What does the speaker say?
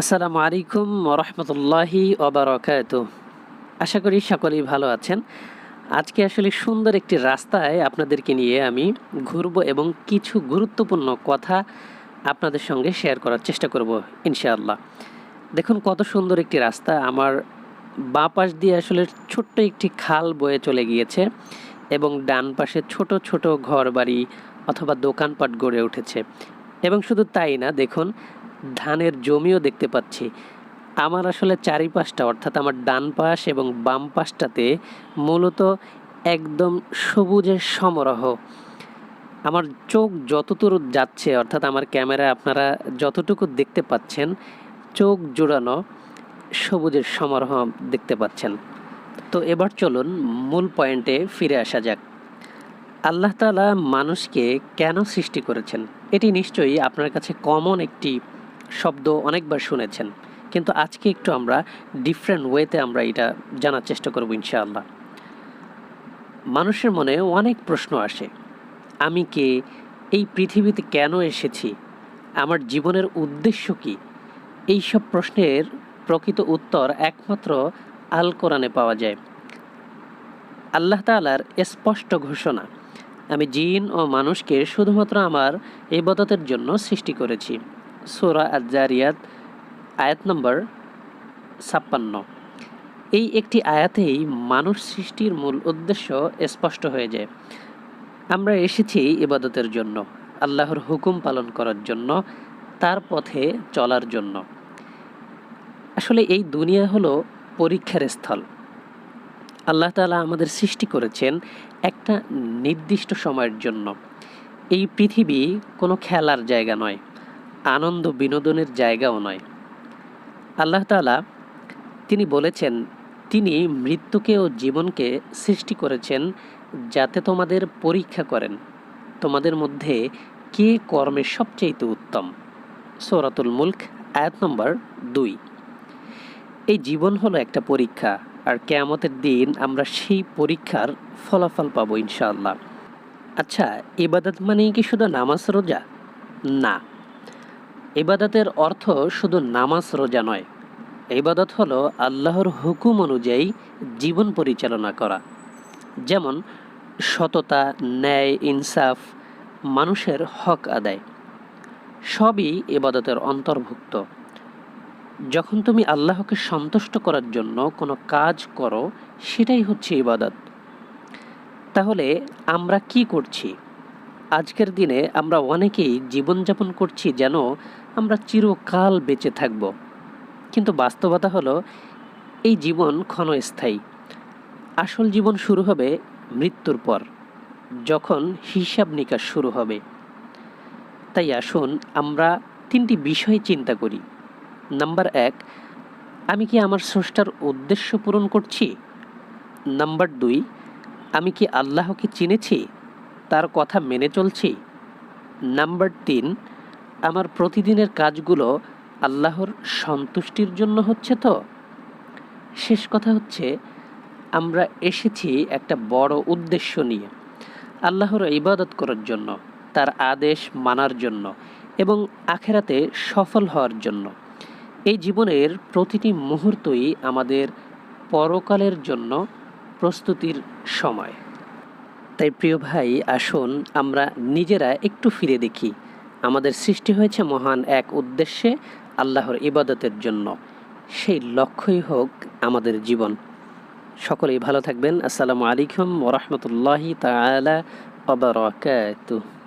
আসসালামু আলাইকুম ওরহমতুল্লাহি ওবরাকাত। আশা করি সকলেই ভালো আছেন। আজকে আসলে সুন্দর একটি রাস্তায় আপনাদেরকে নিয়ে আমি ঘুরবো এবং কিছু গুরুত্বপূর্ণ কথা আপনাদের সঙ্গে শেয়ার করার চেষ্টা করব, ইনশাআল্লাহ। দেখুন, কত সুন্দর একটি রাস্তা। আমার বাঁ পাশ দিয়ে আসলে ছোট্ট একটি খাল বয়ে চলে গিয়েছে এবং ডান পাশে ছোট ছোট ঘর বাড়ি অথবা দোকানপাট গড়ে উঠেছে। এবং শুধু তাই না, দেখুন ধানের জমিও দেখতে পাচ্ছি। আমার আসলে চারিপাশটা, অর্থাৎ আমার ডান পাশ এবং বাম পাশটাতে মূলত একদম সবুজের সমারোহ। আমার চোখ যতদূর যাচ্ছে, অর্থাৎ আমার ক্যামেরা আপনারা যতটুকু দেখতে পাচ্ছেন, চোখ জোড়ানো সবুজের সমারোহ দেখতে পাচ্ছেন। তো এবার চলুন মূল পয়েন্টে ফিরে আসা যাক। আল্লাহ তালা মানুষকে কেন সৃষ্টি করেছেন? এটি নিশ্চয়ই আপনার কাছে কমন একটি শব্দ অনেকবার শুনেছেন। কিন্তু আজকে একটু আমরা ডিফারেন্ট ওয়েতে আমরা এটা জানার চেষ্টা করব ইনশাআল্লাহ। মানুষের মনে অনেক প্রশ্ন আসে। আমি কে? এই পৃথিবীতে কেন এসেছি? আমার জীবনের উদ্দেশ্য কি? এই সব প্রশ্নের প্রকৃত উত্তর একমাত্র আল কোরআনে পাওয়া যায়। আল্লাহ তাআলার স্পষ্ট ঘোষণা, আমি জিন ও মানুষকে শুধুমাত্র আমার ইবাদতের জন্য সৃষ্টি করেছি। সোরা আজারিয়াত আয়াত নম্বর ছাপ্পান্ন। এই একটি আয়াতেই মানুষ সৃষ্টির মূল উদ্দেশ্য স্পষ্ট হয়ে যায়। আমরা এসেছি ইবাদতের জন্য, আল্লাহর হুকুম পালন করার জন্য, তার পথে চলার জন্য। আসলে এই দুনিয়া হলো পরীক্ষার স্থল। আল্লাহ তালা আমাদের সৃষ্টি করেছেন একটা নির্দিষ্ট সময়ের জন্য। এই পৃথিবী কোনো খেলার জায়গা নয়। আনন্দ বিনোদনের জায়গাও নয়। আল্লাহ তাআলা তিনি বলেছেন, তিনি মৃত্যুকে ও জীবনকে সৃষ্টি করেছেন যাতে তোমাদের পরীক্ষা করেন। তোমাদের মধ্যে কে কর্মে সবচেয়ে উত্তম? সৌরাতুল মুল্ক, আয়াত নম্বর দুই। এই জীবন হলো একটা পরীক্ষা, আর কেয়ামতের দিন আমরা সেই পরীক্ষার ফলাফল পাবো ইনশাআল্লাহ। আচ্ছা ইবাদত মানেই কি শুধু নামাজ, রোজা? না। ইবাদতের অর্থ শুধু নামাজ রোজা নয়। ইবাদত হলো আল্লাহর হুকুম অনুযায়ী জীবন পরিচালনা করা। যেমন, সততা, ন্যায়, ইনসাফ মানুষের হক আদায়। সবই ইবাদতের অন্তর্ভুক্ত। যখন তুমি আল্লাহকে সন্তুষ্ট করার জন্য কোনো কাজ করো, সেটাই হচ্ছে ইবাদত। তাহলে আমরা কি করছি? আজকের দিনে আমরা অনেকেই জীবনযাপন করছি যেন আমরা চিরকাল বেঁচে থাকব। কিন্তু বাস্তবতা হলো, এই জীবন ক্ষণস্থায়ী। আসল জীবন শুরু হবে মৃত্যুর পর, যখন হিসাব নিকাশ শুরু হবে। তাই আসুন আমরা তিনটি বিষয় চিন্তা করি। নাম্বার এক, আমি কি আমার স্রষ্টার উদ্দেশ্য পূরণ করছি? নাম্বার দুই, আমি কি আল্লাহকে চিনেছি? তার কথা মেনে চলছি? নাম্বার তিন, আমার প্রতিদিনের কাজগুলো আল্লাহর সন্তুষ্টির জন্য হচ্ছে তো? শেষ কথা হচ্ছে, আমরা এসেছি একটা বড় উদ্দেশ্য নিয়ে, আল্লাহর ইবাদত করার জন্য, তার আদেশ মানার জন্য এবং আখেরাতে সফল হওয়ার জন্য। এই জীবনের প্রতিটি মুহূর্তই আমাদের পরকালের জন্য প্রস্তুতির সময়। তাই প্রিয় ভাই, আসুন আমরা নিজেরা একটু ফিরে দেখি। আমাদের সৃষ্টি হয়েছে মহান এক উদ্দেশ্যে, আল্লাহর ইবাদতের জন্য। সেই লক্ষ্যই হোক আমাদের জীবন। সকলেই ভালো থাকবেন। আসসালামু আলাইকুম ওরহমতুল্লাহি তালা অবরাকাতুহ